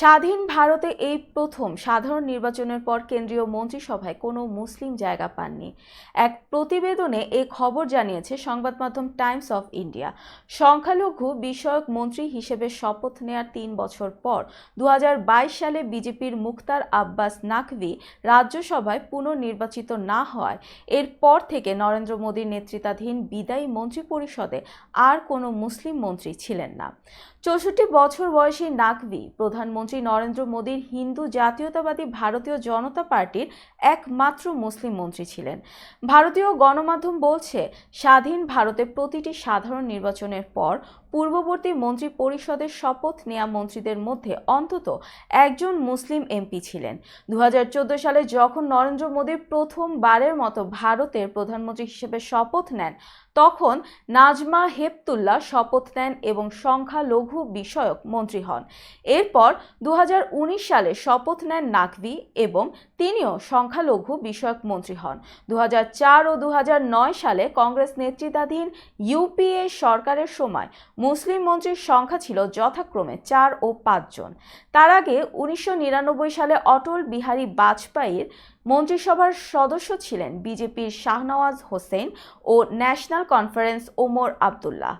স্বাধীন ভারতে এই প্রথম সাধারণ নির্বাচনের পর কেন্দ্রীয় মন্ত্রিসভায় কোনো মুসলিম জায়গা পাননি। এক প্রতিবেদনে এই খবর জানিয়েছে সংবাদ মাধ্যম টাইমস অফ ইন্ডিয়া। সংখ্যালঘু বিষয়ক মন্ত্রী হিসেবে শপথ নেয়ার তিন বছর পর দু হাজার বাইশ সালে বিজেপির মুখতার আব্বাস নাকভি রাজ্যসভায় পুনর্নির্বাচিত না হওয়ায় এরপর থেকে নরেন্দ্র মোদীর নেতৃত্বাধীন বিদায়ী মন্ত্রিপরিষদে আর কোনো মুসলিম মন্ত্রী ছিলেন না। চৌষট্টি বছর বয়সী নাকভি প্রধানমন্ত্রী নরেন্দ্র মোদীর হিন্দু জাতীয়তাবাদী ভারতীয় জনতা পার্টির একমাত্র মুসলিম মন্ত্রী ছিলেন। ভারতীয় গণমাধ্যম বলছে, স্বাধীন ভারতে প্রতিটি সাধারণ নির্বাচনের পর পূর্ববর্তী মন্ত্রী পরিষদের শপথ নেয়া মন্ত্রীদের মধ্যে অন্তত একজন মুসলিম এমপি ছিলেন। দু হাজার চোদ্দ সালে যখন নরেন্দ্র মোদী প্রথমবারের মতো ভারতের প্রধানমন্ত্রী হিসেবে শপথ নেন, তখন নাজমা হেপতুল্লাহ শপথ নেন এবং সংখ্যালঘু বিষয়ক মন্ত্রী হন। এরপর দু হাজার উনিশ সালে শপথ নেন নাকভি এবং তিনিও সংখ্যালঘু বিষয়ক মন্ত্রী হন। দু হাজার চার ও দু হাজার নয় সালে কংগ্রেস নেতৃত্বাধীন ইউপিএ সরকারের সময় মুসলিম মন্ত্রীর সংখ্যা ছিল যথাক্রমে চার ও পাঁচজন তার আগে উনিশশো নিরানব্বই সালে অটল বিহারী বাজপেয়ীর মন্ত্রিসভার সদস্য ছিলেন বিজেপির শাহনওয়াজ হোসেন ও ন্যাশনাল কনফারেন্স ওমর আবদুল্লাহ।